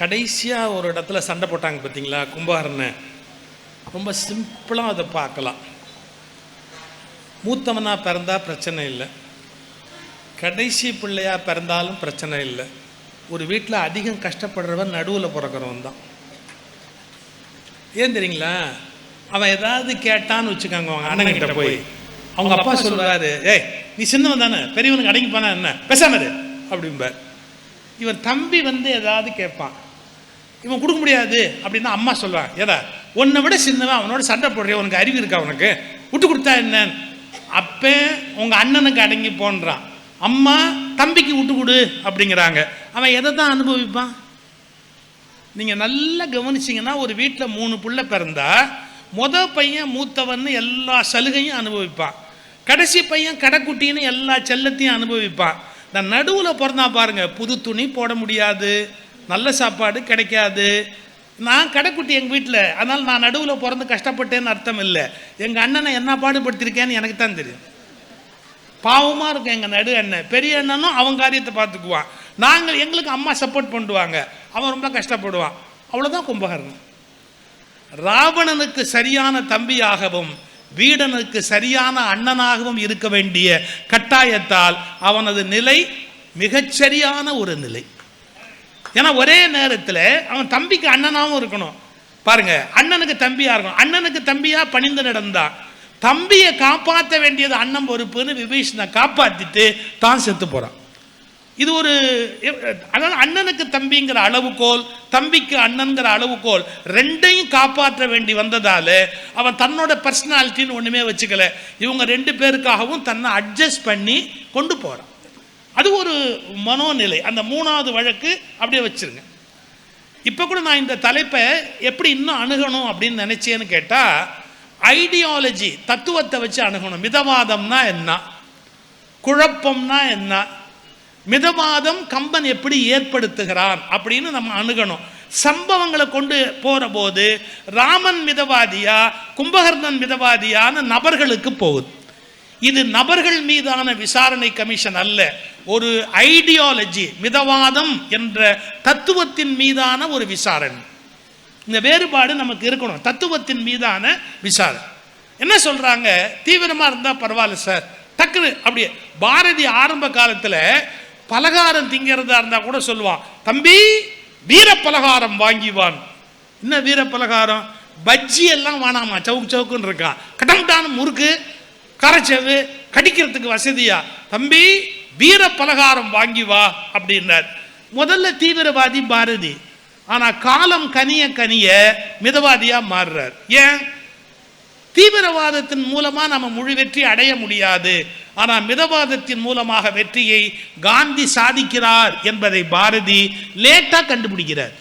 கடைசியாக ஒரு இடத்துல சண்டை போட்டாங்க பார்த்தீங்களா கும்பகர்ண ரொம்ப சிம்பிளாக அதை பார்க்கலாம். மூத்தவனாக பிறந்தா பிரச்சனை இல்லை. கடைசி பிள்ளையா பிறந்தாலும் பிரச்சனை இல்லை. ஒரு வீட்டில் அதிகம் கஷ்டப்படுறவன் நடுவில் பிறக்கிறவன் தான். ஏன் தெரியுங்களா? அவன் ஏதாவது கேட்டான்னு வச்சுக்கோங்க அவங்க அண்ணன் கிட்ட போய். அவங்க அப்பா சொல்கிறாரு ஏய் நீ சின்னவன் தானே பெரியவனுக்கு அடங்கி போனா என்ன? பேசாமரு அப்படிம்பார். இவன் தம்பி வந்து ஏதாவது கேட்பான். இவன் கொடுக்க முடியாது அப்படின்னா அம்மா சொல்லுவான் ஏதா உன்னை விட சின்னவன் அவனோட சண்டை போடுறிய உனக்கு அறிவு இருக்கா உனக்கு? விட்டு கொடுத்தா என்ன அப்போ உங்கள் அண்ணனுக்கு அடங்கி போன்றான். அம்மா தம்பிக்கு விட்டு கொடு அப்படிங்கிறாங்க. அவன் எதை தான் அனுபவிப்பான்? நீங்கள் நல்லா கவனிச்சிங்கன்னா ஒரு வீட்டில் மூணு புள்ள பிறந்தா முத பையன் மூத்தவன்னு எல்லா சலுகையும் அனுபவிப்பான். கடைசி பையன் கடைக்குட்டின்னு எல்லா செல்லத்தையும் அனுபவிப்பான். இந்த நடுவில் பிறந்தா பாருங்கள் புது துணி போட முடியாது. நல்ல சாப்பாடு கிடைக்காது. நான் கடைக்குட்டி எங்கள் வீட்டில் அதனால் நான் நடுவில் பிறந்து கஷ்டப்பட்டேன்னு அர்த்தம் இல்லை. எங்கள் அண்ணனை என்ன பாடுபடுத்திருக்கேன்னு எனக்கு தான் தெரியும். பாவமாக இருக்கும் எங்கள் நடு அண்ணன். பெரிய அண்ணனும் அவன் காரியத்தை பார்த்துக்குவான். நாங்கள் எங்களுக்கு அம்மா சப்போர்ட் பண்ணுவாங்க. அவன் ரொம்ப கஷ்டப்படுவான். அவ்வளோதான் கும்பகர்ணன் ராவணனுக்கு சரியான தம்பியாகவும் வீடனுக்கு சரியான அண்ணனாகவும் இருக்க வேண்டிய கட்டாயத்தால் அவனது நிலை மிகச்சரியான ஒரு நிலை. ஏன்னா ஒரே நேரத்தில் அவன் தம்பிக்கு அண்ணனாகவும் இருக்கணும். பாருங்க அண்ணனுக்கு தம்பியாக இருக்கணும். அண்ணனுக்கு தம்பியாக பணிந்து நடந்தான் தம்பியை காப்பாற்ற வேண்டியது அண்ணன் பொறுப்புன்னு விபீஷனை காப்பாற்றிட்டு தான் செத்து போகிறான் இது ஒரு அதாவது அண்ணனுக்கு தம்பிங்கிற அளவுகோல் தம்பிக்கு அண்ணன்கிற அளவுகோல் ரெண்டையும் காப்பாற்ற வேண்டி வந்ததால் அவன் தன்னோட பர்சனாலிட்டின்னு ஒன்றுமே வச்சுக்கல. இவங்க ரெண்டு பேருக்காகவும் தன்னை அட்ஜஸ்ட் பண்ணி கொண்டு போகிறான் அது ஒரு மனோநிலை. அந்த மூணாவது வழக்கு அப்படியே வச்சுருங்க. இப்போ கூட நான் இந்த தலைப்பை எப்படி இன்னும் அணுகணும் அப்படின்னு நினச்சேன்னு கேட்டால் ஐடியாலஜி தத்துவத்தை வச்சு அணுகணும். மிதவாதம்னா என்ன? குழப்பம்னா என்ன? மிதவாதம் கம்பன் எப்படி ஏற்படுத்துகிறான் அப்படின்னு நம்ம அணுகணும். சம்பவங்களை கொண்டு போகிற போது ராமன் மிதவாதியா கும்பகர்ணன் மிதவாதியான நபர்களுக்கு போகுது. இது நபர்கள் மீதான விசாரணை கமிஷன் அல்ல. ஒரு ஐடியாலஜி மிதவாதம் என்ற தத்துவத்தின் மீதான ஒரு விசாரணை. இந்த வேறுபாடு நமக்கு இருக்கணும். தத்துவத்தின் மீதான விசாரணை. என்ன சொல்றாங்க? தீவிரமா இருந்தா பரவாயில்ல சார். டக்குனு அப்படியே பாரதி ஆரம்ப காலத்துல பலகாரம் திங்கிறதா இருந்தா கூட சொல்லுவான். தம்பி வீர பலகாரம் வாங்கிவான் என்ன வீர பலகாரம் பஜ்ஜி எல்லாம் வேணாமா சவுக்கு சவுக்குன்னு இருக்கான் கடம்டான முறுக்கு கரைச்சது கடிக்கிறதுக்கு வசதியா? தம்பி வீர பலகாரம் வாங்கி வா அப்படின்னார். முதல்ல தீவிரவாதி பாரதி. ஆனா காலம் கனிய கனிய மிதவாதியா மாறுறார். ஏன்? தீவிரவாதத்தின் மூலமா நம்ம முழு வெற்றி அடைய முடியாது. ஆனால் மிதவாதத்தின் மூலமாக வெற்றியை காந்தி சாதிக்கிறார் என்பதை பாரதி லேட்டா கண்டுபிடிக்கிறார்.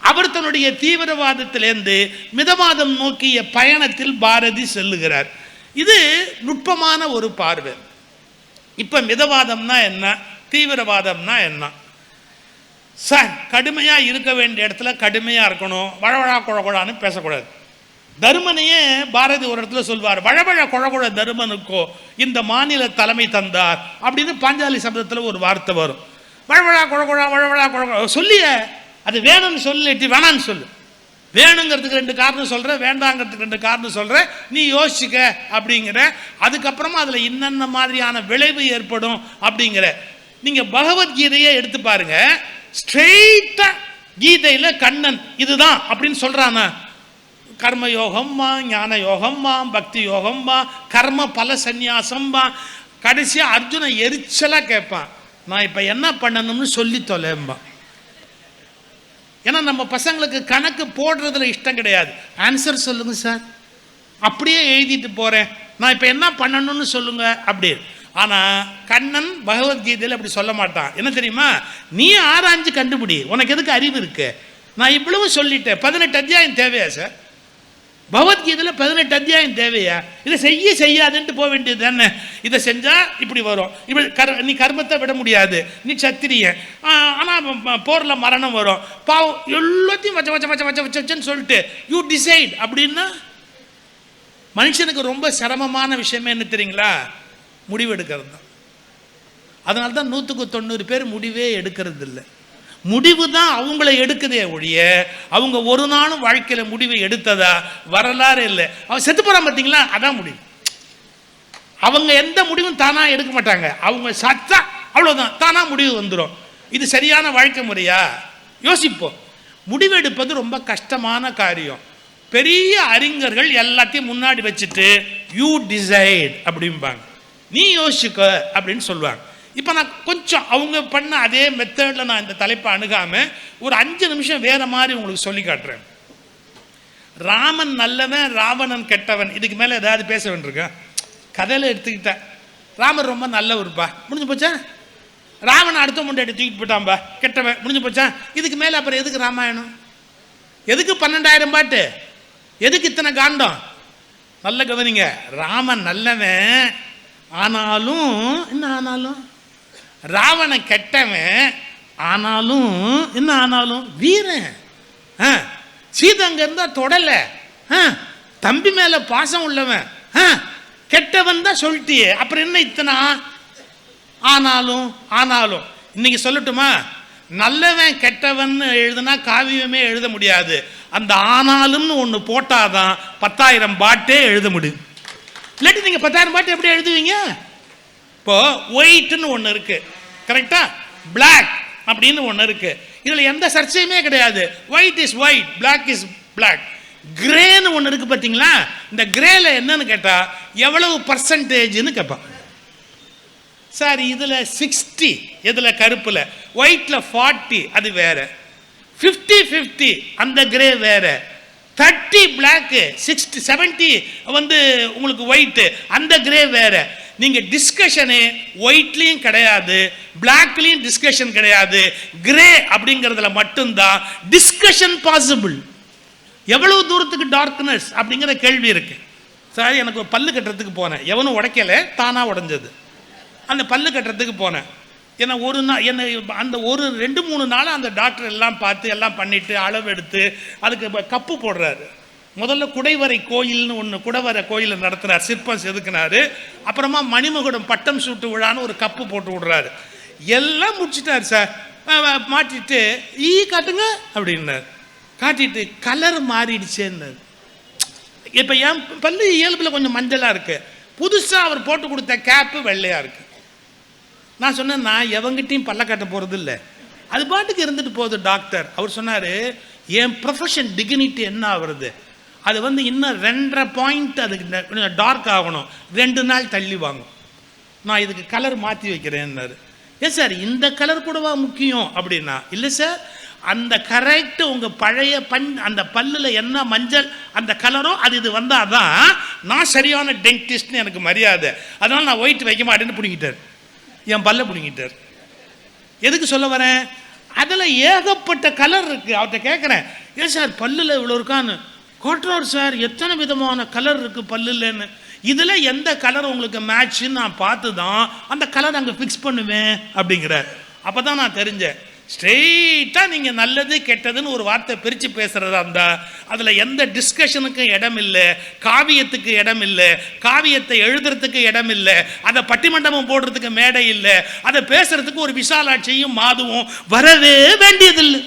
அவர் தன்னுடைய தீவிரவாதத்திலிருந்து மிதவாதம் நோக்கிய பயணத்தில் பாரதி செல்லுகிறார். இது நுட்பமான ஒரு பார்வை. இப்போ மிதவாதம்னா என்ன? தீவிரவாதம்னா என்ன? சார் கடுமையாக இருக்க வேண்டிய இடத்துல கடுமையாக இருக்கணும். வழவழா குழகுழான்னு பேசக்கூடாது. தருமனையே பாரதி ஒரு இடத்துல சொல்வார் வழவழ குழகுழ தருமனுக்கோ இந்த மாநில தலைமை தந்தார் அப்படின்னு பாஞ்சாலி சப்தத்தில் ஒரு வார்த்தை வரும். வழவழா குழகுழா வழவழா குழகுழா சொல்லிய அது வேணும்னு சொல்லிட்டு வேணான்னு சொல்லு. வேணுங்கிறதுக்கு ரெண்டு காரணம் சொல்கிறேன் வேண்டாங்கிறதுக்கு ரெண்டு காரணம் சொல்கிறேன் நீ யோசிச்சுக்க அப்படிங்கிற. அதுக்கப்புறமா அதில் இன்னென்ன மாதிரியான விளைவு ஏற்படும் அப்படிங்கிற. நீங்கள் பகவத்கீதையை எடுத்து பாருங்க. ஸ்ட்ரெயிட்டாக கீதையில் கண்ணன் இதுதான் அப்படின்னு சொல்கிறான கர்ம யோகம்மா ஞான யோகம்மா பக்தி யோகம்மா கர்ம பல சந்நியாசம்மா. கடைசியாக அர்ஜுனை எரிச்சலாக கேட்பான். நான் இப்போ என்ன பண்ணணும்னு சொல்லி தொலைம்பா ஏன்னா நம்ம பசங்களுக்கு கணக்கு போடுறதுல இஷ்டம் கிடையாது. ஆன்சர் சொல்லுங்கள் சார் அப்படியே எழுதிட்டு போகிறேன் நான் இப்போ என்ன பண்ணணும்னு சொல்லுங்க அப்படி ஆனால் கண்ணன் பகவத்கீதையில் அப்படி சொல்ல மாட்டான். என்ன தெரியுமா? நீ ஆராய்ஞ்சு கண்டுபிடி. உனக்கு எதுக்கு அறிவு இருக்கு? நான் இவ்வளவு சொல்லிட்டேன். பதினெட்டு அத்தியாயம் தேவையா சார் பகவத்கீதையில் பதினெட்டு அத்தியாயம் தேவையா? இதை செய்ய செய்யாதுன்ட்டு போக வேண்டியது தானே? இதை செஞ்சால் இப்படி வரும். இப்படி கர் நீ கர்மத்தை விட முடியாது. நீ சத்திரியன் ஆனால் போரில் மரணம் வரும். பாவம் எல்லாத்தையும் வச்ச வச்ச வச்ச வச்ச வச்சன்னு சொல்லிட்டு யூ டிசைட் அப்படின்னா மனுஷனுக்கு ரொம்ப சிரமமான விஷயமே என்ன தெரியுங்களா? முடிவு எடுக்கிறது தான் அதனால தான் நூற்றுக்கு தொண்ணூறு பேர் முடிவே எடுக்கிறது இல்லை முடிவு தான் அவங்கள எடுக்குதே ஒழிய அவங்க ஒரு நாளும் வாழ்க்கையில முடிவை எடுத்ததா? வரலாறு இல்லை. அவன் செத்து போகிறான் பார்த்தீங்களா அதான் முடிவு. அவங்க எந்த முடிவும் தானாக எடுக்க மாட்டாங்க. அவங்க சத்தா அவ்வளவுதான். தானாக முடிவு வந்துடும் இது சரியான வாழ்க்கை முறையா? யோசிப்போம். முடிவெடுப்பது ரொம்ப கஷ்டமான காரியம். பெரிய அறிஞர்கள் எல்லாத்தையும் முன்னாடி வச்சுட்டு யூ டிசைட் அப்படிம்பாங்க. நீ யோசிச்சுக்க அப்படின்னு சொல்லுவாங்க. இப்போ நான் கொஞ்சம் அவங்க பண்ண அதே மெத்தடில் நான் இந்த தலைப்பை அணுகாமல் ஒரு அஞ்சு நிமிஷம் வேறு மாதிரி உங்களுக்கு சொல்லி காட்டுறேன். ராமன் நல்லவன் ராவணன் கெட்டவன். இதுக்கு மேலே ஏதாவது பேச வேண்டியிருக்கேன் கதையில் எடுத்துக்கிட்டேன் ராமர் ரொம்ப நல்லவருப்பா. முடிஞ்சு போச்சா? ராவணன் அடுத்த முண்டாடி தூக்கிட்டு போயிட்டான்பா. கெட்டவன். முடிஞ்சு போச்சா? இதுக்கு மேலே அப்புறம் எதுக்கு ராமாயணம்? எதுக்கு பன்னெண்டாயிரம் பாட்டு? எதுக்கு இத்தனை காண்டம்? நல்ல கவனிங்க. ராமன் நல்லவன். ஆனாலும் என்ன ஆனாலும் ராவண கெட்டவன் ஆனாலும் என்ன ஆனாலும் வீரன். ஆ, சீதை அங்க இருந்தா தொடல. ஆ, தம்பி மேல பாசம் உள்ளவன். ஆ, கெட்டவன் தான் சொல்லிட்டியே. அப்புறம் என்ன இத்தனா? ஆனாலும் ஆனாலும். இன்னைக்கு சொல்லட்டுமா? நல்லவன் கெட்டவன் எழுதுனா காவியமே எழுத முடியாது. அந்த ஆனாலும்னு ஒன்று போட்டாதான் பத்தாயிரம் பாட்டே எழுத முடியும். இல்லாட்டி நீங்கள் பத்தாயிரம் பாட்டு எப்படி எழுதுவீங்க? இப்போ ஒயிட்னு ஒன்று இருக்கு. கரெக்டா பிளாக் அப்படின்னு ஒன்று இருக்கு. இதில் எந்த சர்ச்சையுமே கிடையாது. White is white black is black கிரேன்னு ஒன்று இருக்கு பார்த்தீங்களா இந்த கிரேல என்னன்னு கேட்டால் எவ்வளவு பர்சன்டேஜ்னு கேட்பான் சார் இதில் சிக்ஸ்டி இதில் கருப்பில். ஒயிட்டில் ஃபார்ட்டி அது வேற. ஃபிஃப்டி ஃபிஃப்டி அந்த கிரே வேற. தேர்ட்டி பிளாக்கு சிக்ஸ்டி செவன்ட்டி வந்து உங்களுக்கு ஒயிட்டு அந்த கிரே வேறு. நீங்கள் டிஸ்கஷனு ஒயிட்லேயும் கிடையாது பிளாக்லேயும் டிஸ்கஷன் கிடையாது. கிரே அப்படிங்கிறதுல மட்டும்தான் டிஸ்கஷன் பாசிபிள் எவ்வளவு தூரத்துக்கு டார்க்னஸ் அப்படிங்கிற கேள்வி இருக்கு. சார் எனக்கு ஒரு பல்லு கட்டுறதுக்கு போனேன். எவனும் உடைக்கல தானாக உடஞ்சது. அந்த பல்லு கட்டுறதுக்கு போனேன். ஏன்னா ஒரு நாள் என்ன அந்த ஒரு ரெண்டு மூணு நாள் அந்த டாக்டர் எல்லாம் பார்த்து எல்லாம் பண்ணிட்டு அளவு எடுத்து அதுக்கு கப்பு போடுறாரு. முதல்ல குடைவரை கோயில்னு ஒன்று குடவரை கோயிலில் நடத்துகிறார் சிற்பம் செதுக்குனாரு. அப்புறமா மணிமகுடம் பட்டம் சூட்டு விழான்னு ஒரு கப்பு போட்டு விடுறாரு. எல்லாம் முடிச்சிட்டார் சார். மாட்டிட்டு ஈ காட்டுங்க அப்படின்னார். காட்டிட்டு கலர் மாறிடுச்சேன்னு இப்போ என் பல்லு இயல்பில் கொஞ்சம் மஞ்சளாக இருக்குது புதுசாக அவர் போட்டு கொடுத்த கேப்பு வெள்ளையாக இருக்கு. நான் சொன்னேன் நான் எவங்கிட்டையும் பல்ல கட்ட போகிறது இல்லை அது பாட்டுக்கு இருந்துட்டு போகுது டாக்டர். அவர் சொன்னார் என் ப்ரொஃபஷன் டிக்னிட்டி என்ன ஆகுறது? அது வந்து இன்னும் ரெண்டரை பாயிண்ட் அதுக்கு டார்க் ஆகணும். ரெண்டு நாள் தள்ளி வாங்கும். நான் இதுக்கு கலர் மாற்றி வைக்கிறேன்னாரு. ஏன் சார் இந்த கலர் கூடவா முக்கியம் அப்படின்னா? இல்லை சார் அந்த கரெக்ட் உங்கள் பழைய பண் அந்த பல்லில் என்ன மஞ்சள் அந்த கலரோ அது இது வந்தால் தான் நான் சரியான டென்டிஸ்ட்னு எனக்கு மரியாதை. அதனால் நான் ஒயிட் வைக்க மாட்டேன்னு பிடிங்கிட்டார். என் பல்ல பிடிங்கிட்டார். எதுக்கு சொல்ல வரேன்? அதில் ஏகப்பட்ட கலர் இருக்குது அவர்கிட்ட கேட்குறேன் ஏன் சார் பல்லில் இவ்வளோ இருக்கான்னு? கோட்டுறார் சார். எத்தனை விதமான கலர் இருக்குது பல்லுலன்னு. இதில் எந்த கலர் உங்களுக்கு மேட்ச்சுன்னு நான் பார்த்து தான் அந்த கலர் அங்கே ஃபிக்ஸ் பண்ணுவேன் அப்படிங்கிறார். அப்போ தான் நான் தெரிஞ்சேன். ஸ்ட்ரெயிட்டாக நீங்கள் நல்லது கெட்டதுன்னு ஒரு வார்த்தை பிரித்து பேசுகிறதா இருந்தால் அதில் எந்த டிஸ்கஷனுக்கும் இடம் இல்லை காவியத்துக்கு இடம் இல்லை காவியத்தை எழுதுறதுக்கு இடம் இல்லை அதை பட்டிமண்டபம் போடுறதுக்கு மேடை இல்லை அதை பேசுகிறதுக்கு ஒரு விசாலாட்சியும் மாதுவும் வரவே வேண்டியதில்லை.